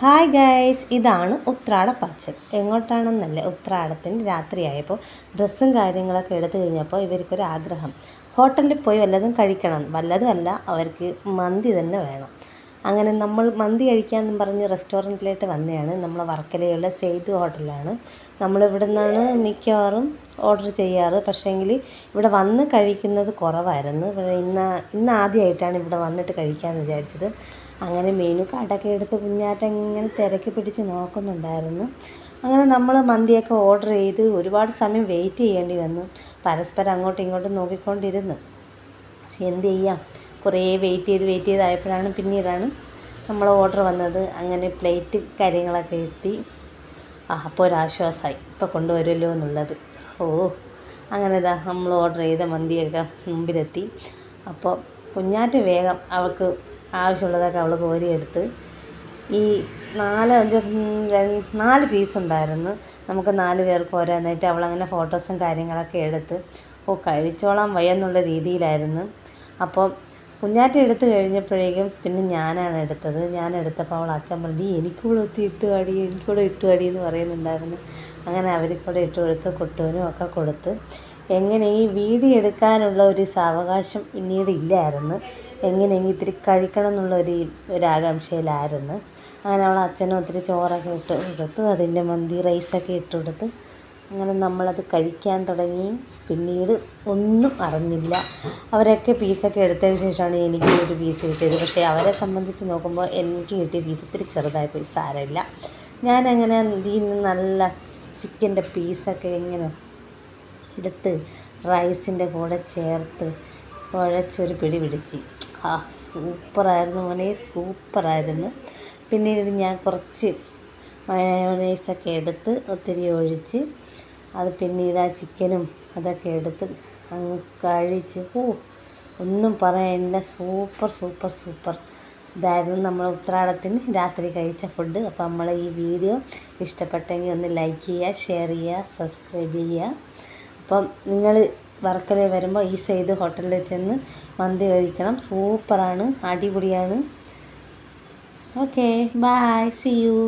Hi guys ഇതാണ് ഉത്രാട പാച്ചൽ എങ്ങോട്ടാണെന്നല്ലേ ഉത്രാടത്തിന് രാത്രിയായപ്പോൾ ഡ്രസ്സും കാര്യങ്ങളൊക്കെ എടുത്തു കഴിഞ്ഞപ്പോൾ ഇവർക്കൊരു ആഗ്രഹം. ഹോട്ടലിൽ പോയി വല്ലതും കഴിക്കണം. വല്ലതും അല്ല അവർക്ക് മന്തി തന്നെ വേണം. അങ്ങനെ നമ്മൾ മന്തി കഴിക്കാമെന്നും പറഞ്ഞ് റെസ്റ്റോറന്റിലേക്ക് വന്നതാണ് നമ്മൾ വർക്കലയുള്ള സെയ്ത് ഹോട്ടലാണ് നമ്മൾ ഇവിടെ നിന്നാണ് മിക്കവാറും ഓർഡർ ചെയ്യാറ്. പക്ഷേങ്കിൽ ഇവിടെ വന്ന് കഴിക്കുന്നത് കുറവായിരുന്നു. ഇന്ന് ഇന്ന് ആദ്യമായിട്ടാണ് ഇവിടെ വന്നിട്ട് കഴിക്കാമെന്ന് വിചാരിച്ചത്. അങ്ങനെ മെനു കാർഡൊക്കെ എടുത്ത് കുഞ്ഞാറ്റ ഇങ്ങനെ തിരക്കി പിടിച്ച് നോക്കുന്നുണ്ടായിരുന്നു. അങ്ങനെ നമ്മൾ മന്തിയൊക്കെ ഓർഡർ ചെയ്ത് ഒരുപാട് സമയം വെയിറ്റ് ചെയ്യേണ്ടി വന്നു. പരസ്പരം അങ്ങോട്ടും ഇങ്ങോട്ടും നോക്കിക്കൊണ്ടിരുന്നു. പക്ഷെ എന്ത് ചെയ്യാം? കുറേ വെയിറ്റ് ചെയ്ത് വെയിറ്റ് ചെയ്തായപ്പോഴാണ് പിന്നീടാണ് നമ്മൾ ഓർഡർ വന്നത്. അങ്ങനെ പ്ലേറ്റ് കാര്യങ്ങളൊക്കെ എത്തി. ആ അപ്പോൾ ഒരാശ്വാസമായി ഇപ്പോൾ കൊണ്ടുവരുമല്ലോ എന്നുള്ളത്. ഓ അങ്ങനെ ഇതാ നമ്മൾ ഓർഡർ ചെയ്ത മന്തിയൊക്കെ മുമ്പിലെത്തി. അപ്പോൾ കുഞ്ഞാറ്റ് വേഗം അവൾക്ക് ആവശ്യമുള്ളതൊക്കെ അവൾ കോരിയെടുത്ത്. ഈ നാല് അഞ്ച് നാല് പീസ് ഉണ്ടായിരുന്നു. നമുക്ക് നാല് പേർക്ക് ഓരോന്നായിട്ട് അവളങ്ങനെ ഫോട്ടോസും കാര്യങ്ങളൊക്കെ എടുത്ത് ഓ കഴിച്ചോളാം വയ്യെന്നുള്ള രീതിയിലായിരുന്നു. അപ്പോൾ കുഞ്ഞാറ്റ എടുത്തു കഴിഞ്ഞപ്പോഴേക്കും പിന്നെ ഞാനാണ് എടുത്തത്. ഞാൻ എടുത്തപ്പോൾ അവൾ അച്ഛൻ പറഞ്ഞു "ഡീ, എനിക്കൂടെ ഒത്തി ഇട്ട് കാടി എനിക്കൂടെ ഇട്ട് എന്ന് പറയുന്നുണ്ടായിരുന്നു. അങ്ങനെ അവർക്കൂടെ ഇട്ട് കൊടുത്ത് കുട്ടുവിനും ഒക്കെ കൊടുത്ത്. എങ്ങനെ ഈ വീഡിയോ എടുക്കാനുള്ള ഒരു സാവകാശം പിന്നീട് ഇല്ലായിരുന്നു. എങ്ങനെയെങ്കിൽ ഇത്തിരി കഴിക്കണം എന്നുള്ള ഒരു ഒരാകാംക്ഷയിലായിരുന്നു. അങ്ങനെ അവൾ അച്ഛനും ഒത്തിരി ചോറൊക്കെ ഇട്ട് കൊടുത്തു. അതിന്റെ മന്തി റൈസൊക്കെ ഇട്ട് കൊടുത്ത്. അങ്ങനെ നമ്മളത് കഴിക്കാൻ തുടങ്ങി. പിന്നീട് ഒന്നും അറിഞ്ഞില്ല. അവരൊക്കെ പീസൊക്കെ എടുത്തതിന് ശേഷമാണ് എനിക്ക് ഒരു പീസ് കിട്ടിയത്. പക്ഷേ അവരെ സംബന്ധിച്ച് നോക്കുമ്പോൾ എനിക്ക് കിട്ടിയ പീസ് ഇത്തിരി ചെറുതായിപ്പോയി സാരമില്ല. ഞാനങ്ങനെ ഇതിൽ നിന്ന് നല്ല ചിക്കന്റെ പീസൊക്കെ ഇങ്ങനെ എടുത്ത് റൈസിന്റെ കൂടെ ചേർത്ത് കുഴച്ചൊരു പിടി പിടിച്ച്. ആ സൂപ്പറായിരുന്നു മോനെ. സൂപ്പറായിരുന്നു. പിന്നീട് ഞാൻ കുറച്ച് മയോണൈസൊക്കെ എടുത്ത് ഒത്തിരി ഒഴിച്ച് അത് പിന്നീട് ആ ചിക്കനും അതൊക്കെ എടുത്ത് അങ്ങ് കഴിച്ച് ഓ ഒന്നും പറയാനില്ല സൂപ്പർ സൂപ്പർ സൂപ്പർ. ഇതായിരുന്നു നമ്മൾ ഉത്രാടത്തിന് രാത്രി കഴിച്ച ഫുഡ്. അപ്പോൾ നമ്മൾ ഈ വീഡിയോ ഇഷ്ടപ്പെട്ടെങ്കിൽ ഒന്ന് ലൈക്ക് ചെയ്യുക ഷെയർ ചെയ്യുക സബ്സ്ക്രൈബ് ചെയ്യുക. അപ്പം നിങ്ങൾ വർക്കല വരുമ്പോൾ ഈ സൈഡ് ഹോട്ടലിൽ ചെന്ന് മന്തി കഴിക്കണം. സൂപ്പറാണ് അടിപൊളിയാണ്. Okay bye see you.